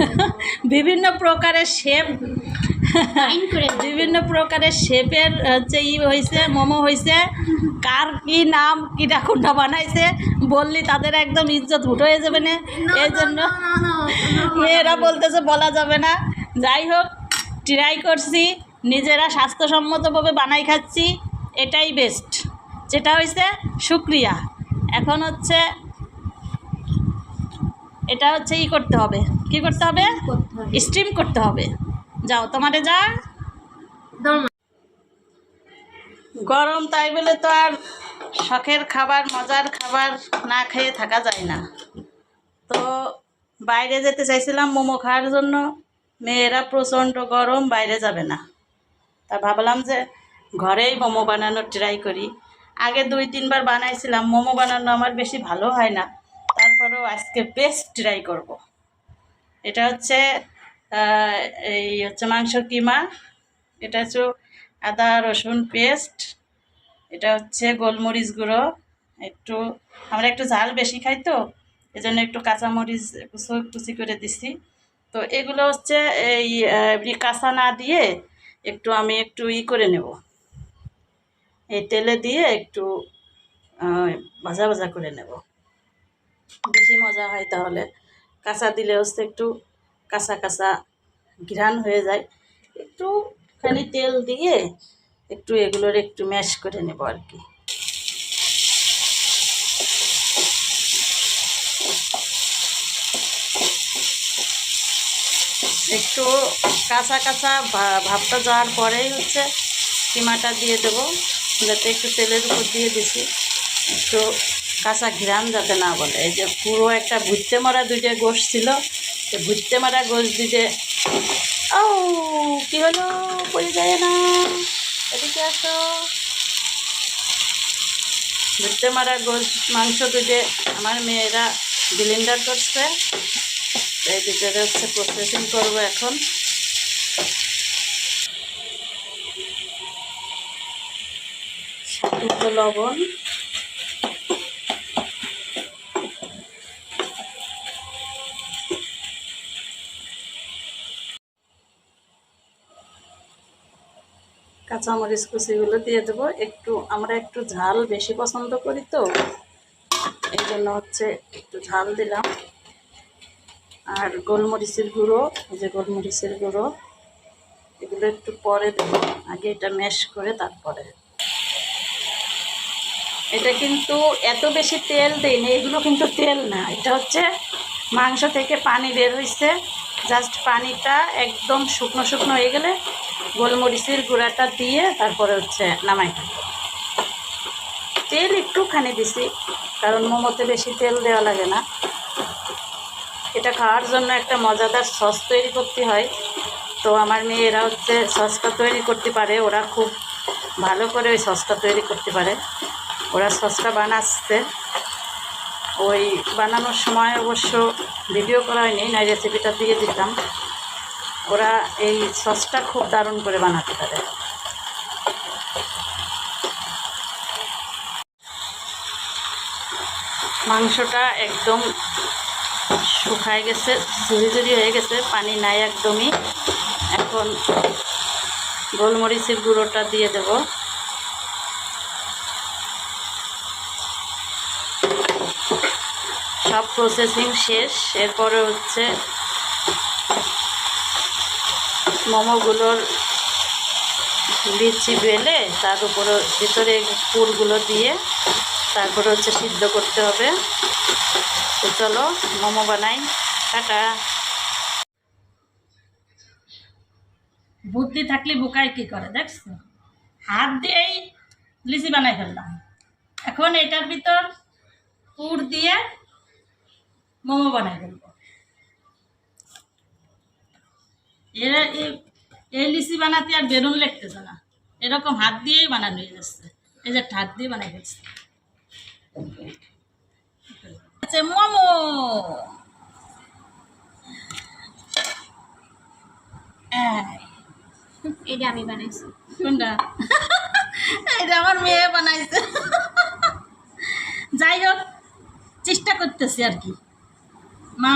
বিভিন্ন প্রকারের শেপ করে বিভিন্ন প্রকারের শেপের হচ্ছে ই হয়েছে মোমো হয়েছে কার কি নাম কিটা কোনটা বানাইছে বললি তাদের একদম ইজ্জত উঠে হয়ে যাবে না। এই জন্য মেয়েরা বলতেছে বলা যাবে না। যাই হোক ট্রাই করছি নিজেরা স্বাস্থ্যসম্মতভাবে বানাই খাচ্ছি এটাই বেস্ট যেটা হয়েছে শুক্রিয়া। এখন হচ্ছে এটা হচ্ছে ই করতে হবে। কি করতে হবে? স্ট্রিম করতে হবে। যাও তোমারে যা। গরম তাই বলে তো আর শখের খাবার মজার খাবার না খেয়ে থাকা যায় না। তো বাইরে যেতে চাইছিলাম মোমো খাওয়ার জন্য। মেয়েরা প্রচণ্ড গরম বাইরে যাবে না। তা ভাবলাম যে ঘরেই মোমো বানানোর ট্রাই করি। আগে দুই তিনবার বানাইছিলাম। মোমো বানানো আমার বেশি ভালো হয় না। তারপরেও আজকে বেস্ট ট্রাই করব। এটা হচ্ছে এই হচ্ছে মাংসর কিমা, এটা হচ্ছে আদা, রসুন পেস্ট এটা হচ্ছে গোলমরিচ গুঁড়ো, একটু, আমরা একটু ঝাল বেশি খাই তো এই জন্য একটু কাঁচামরিচ কুচো কুচি করে দিছি। তো এগুলো হচ্ছে এই কাঁচা না দিয়ে একটু আমি একটু ই করে নেব। এই তেলে দিয়ে একটু ভাজা ভাজা করে নেব। বেশি মজা হয় তাহলে। কাঁচা দিলে হচ্ছে একটু কাঁচা কাঁচা ঘ্রাণ হয়ে যায়। একটু খালি তেল দিয়ে একটু এগুলোর একটু ম্যাশ করে নেব আর কি। একটু কাঁচা কাঁচা ভাবটা যাওয়ার পরেই হচ্ছে কিমাটা দিয়ে দেবো। যাতে একটু তেলের উপর দিয়ে দিছি। একটু কাঁচা ঘিরান যাতে না বলে। এই যে পুরো একটা ভুট্টে মারা দুইটা গোশ ছিল এই ভুট্টে মারা গোশ দিতে ও কি হলো? পড়ে যায় না। এদিকে আসো। ভুট্টে মারা গোশ, মাংস দুটে আমার মেয়েরা বিলিন্ডার করছে। এই ভিতরে হচ্ছে প্রসেসিং করব এখন। লবণ। কাঁচামরিচ কুচিগুলো দিয়ে দেবো। একটু, আমরা একটু ঝাল বেশি পছন্দ করি তো। এই জন্য হচ্ছে একটু ঝাল দিলাম। আর গোলমরিচের গুঁড়ো যে গোলমরিচের গুঁড়ো, এগুলো একটু পরে দেবো। আগে এটা ম্যাশ করে তারপরে। এটা কিন্তু এত বেশি তেল দেয়নি এগুলো কিন্তু তেল না। এটা হচ্ছে মাংস থেকে পানি বের হয়েছে জাস্ট পানিটা একদম শুকনো শুকনো হয়ে গেলে গোলমরিচের গুঁড়াটা দিয়ে তারপরে হচ্ছে নামাই তেল একটুখানি দিছি, কারণ মোমোতে বেশি তেল দেওয়া লাগে না। এটা খাওয়ার জন্য একটা মজাদার সস তৈরি করতে হয়। তো আমার মেয়েরা হচ্ছে সসটা তৈরি করতে পারে, ওরা খুব ভালো করে ওই সসটা তৈরি করতে পারে। ওরা সসটা বানাচ্ছে। ওই বানানোর সময় অবশ্য ভিডিও করা হয়নি না রেসিপিটা দিয়ে দিতাম। ওরা এই সসটা খুব দারুণ করে বানাতে পারে। মাংসটা একদম শুকায় গেছে ঝুড়ি হয়ে গেছে, পানি নাই একদমই। এখন গোলমরিচের গুঁড়োটা দিয়ে দেব। সব প্রসেসিং শেষ, এরপরে হচ্ছে মোমোগুলোর লিচি বেলে তার উপরে ভিতরে পুরগুলো দিয়ে তারপরে হচ্ছে সিদ্ধ করতে হবে। তো চলো, মোমো বানাই। টাটা। বুদ্ধি থাকলে বুকায় কি করে, দেখছ? হাত দিয়েই লিচি বানাই ফেললাম। এখন এটার ভিতর পুর দিয়ে মোমো বানাই ফেলব। এরা এই- লিচি বানাতে আর বেলুন লেগতেছে না। এরকম হাত দিয়েই বানানো হয়ে যাচ্ছে। এই যে হাত দিয়ে বানাই ফেলছে। আছে মোমো। এটা আমি বানাইছি। কোনটা? এটা আমার মেয়ে বানাইছে। যাই হোক চেষ্টা করতেছি আর কি।